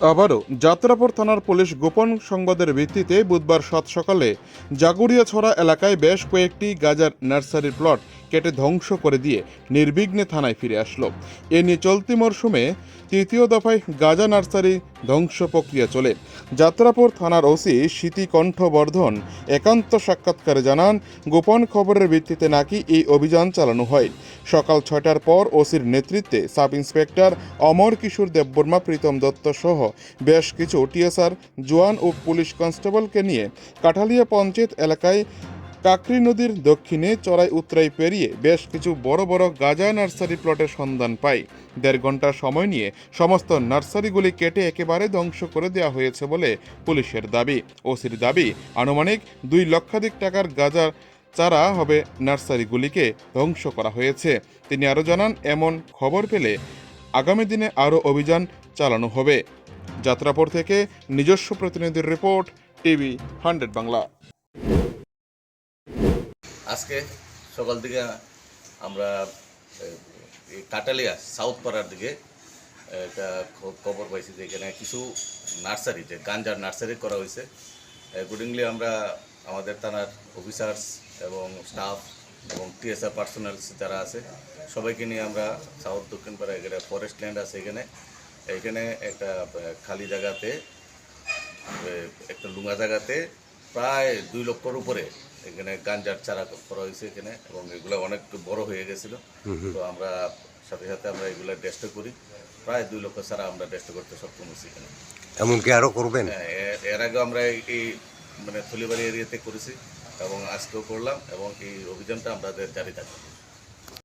আবারও যাত্রাপুর থানার পুলিশ গোপন সংবাদের ভিত্তিতে বুধবার সাত সকালে জাগুরিয়াছড়া এলাকায় বেশ কয়েকটি গাজার নার্সারির প্লট কেটে ধ্বংস করে দিয়ে নির্বিঘ্নে থানায় ফিরে আসলো। এ নিয়ে চলতি মরশুমে তৃতীয় দফায় গাজা নার্সারি ধ্বংস প্রক্রিয়া চলে। যাত্রাপুর থানার ওসি স্মৃতি কণ্ঠবর্ধন একান্ত সাক্ষাৎকারে জানান, গোপন খবরের ভিত্তিতে নাকি এই অভিযান চালানো হয়। সকাল ছয়টার পর ওসির নেতৃত্বে সাব ইন্সপেক্টর অমর কিশোর দেববর্মা, প্রীতম দত্ত সহ বেশ কিছু টিএসআর জোয়ান ও পুলিশ কনস্টেবলকে নিয়ে কাঠালিয়া পঞ্চায়েত এলাকায় কাকরি নদীর দক্ষিণে চড়াই উতরাই পেরিয়ে বেশ কিছু বড় বড় গাজা নার্সারি প্লটের সন্ধান পাই দেড় ঘণ্টা সময় নিয়ে সমস্ত নার্সারিগুলি কেটে একেবারে ধ্বংস করে দেওয়া হয়েছে বলে পুলিশের দাবি। ওসির দাবি, আনুমানিক দুই লক্ষাধিক টাকার গাজা চারা হবে নার্সারিগুলিকে ধ্বংস করা হয়েছে। তিনি আরও জানান, এমন খবর পেলে আগামী দিনে আরও অভিযান চালানো হবে। যাত্রাপুর থেকে নিজস্ব প্রতিনিধির রিপোর্ট, টিভি হান্ড্রেড বাংলা। আজকে সকাল থেকে আমরা কাটালিয়া সাউথ পাড়ার দিকে, একটা খবর পাইছি যে এখানে কিছু নার্সারি, যে গাঞ্জার নার্সারি করা হয়েছে অ্যাকর্ডিংলি আমরা আমাদের থানার অফিসার্স এবং স্টাফ এবং টিএসআর পার্সোনালস যারা আছে, সবাইকে নিয়ে আমরা সাউথ দক্ষিণ পাড়া এখানে ফরেস্ট ল্যান্ড আছে এখানে। এখানে একটা খালি জায়গাতে একটা লুঙ্গা জায়গাতে প্রায় দুই লক্ষর উপরে এখানে গাঞ্জার চারা করা হয়েছে এখানে এবং এগুলো অনেক বড় হয়ে গেছিল। তো আমরা সাথে সাথে আমরা এগুলো টেস্ট করি। প্রায় দুই লক্ষ চারা আমরা টেস্ট করতে সক্ষম হয়েছি এখানে। এমনকি আরও করবেন? হ্যাঁ, এর- আগে আমরা এই- এই মানে থলিবাড়ি এরিয়াতে করেছি এবং আজকেও করলাম এবং এই অভিযানটা আমাদের জারি থাকবে।